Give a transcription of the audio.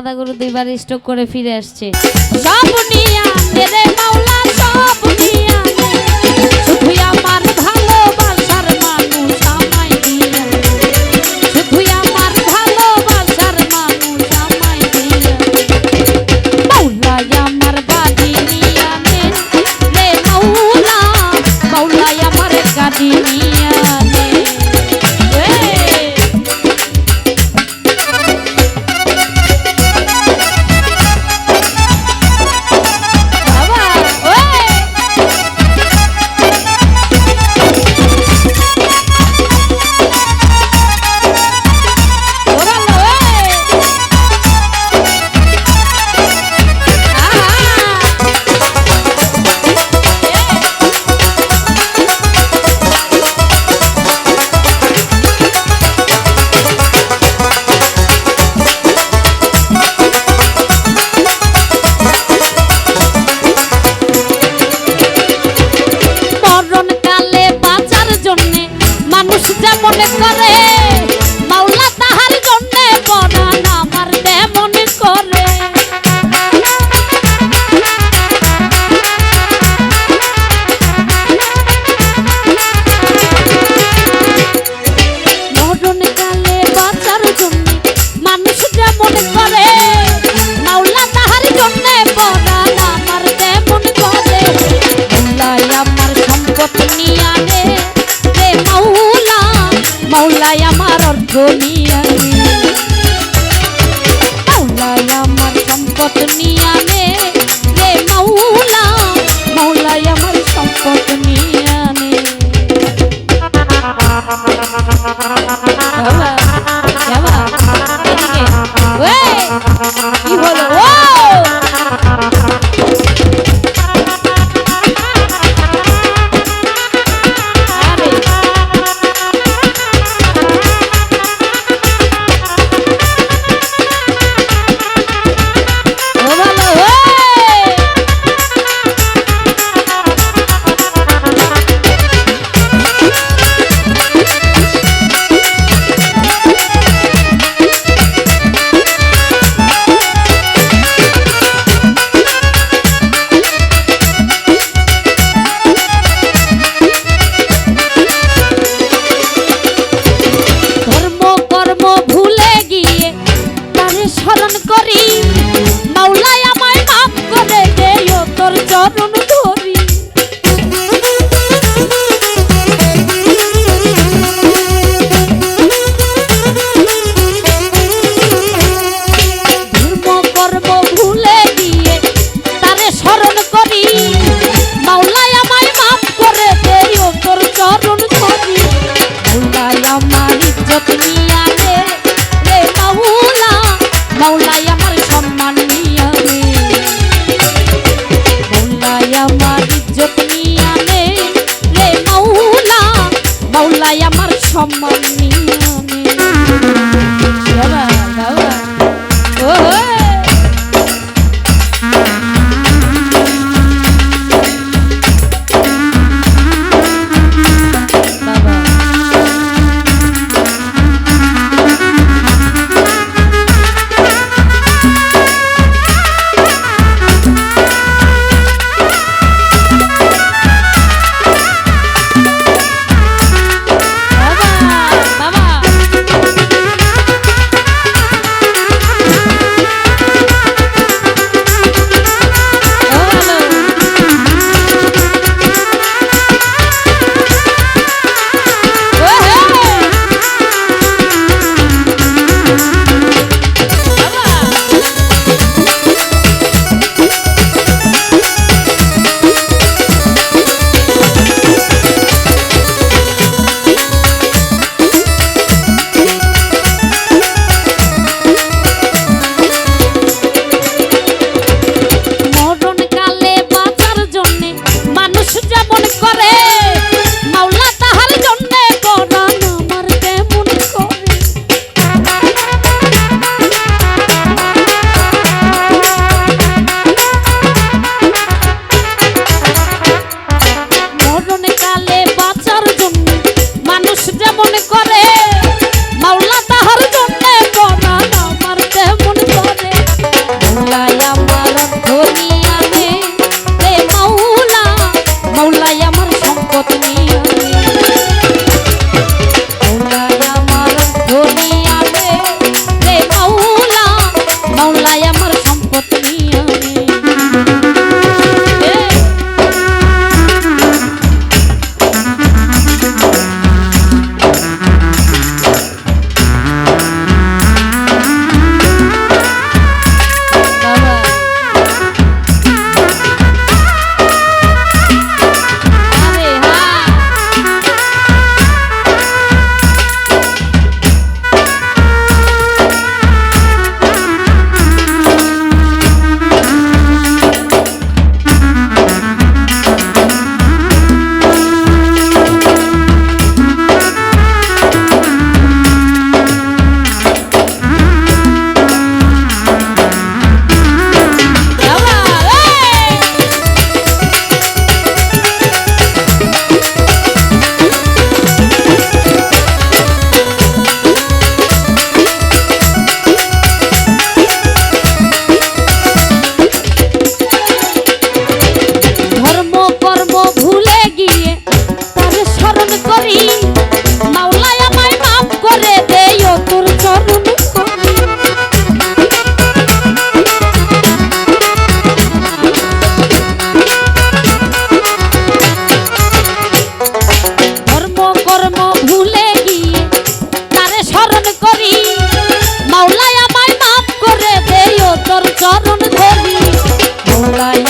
দাদা গরু দুইবার স্ট্রোক করে ফিরে আসছে। সব নিয়া মেরে মাওলা। অর্থ নিয়া মাওলায় আমার সম্পদ নিয়া নে রে মাওলা মাওলায় আমার সম্পদ নিয়া নে চরণ ধরি মোলায়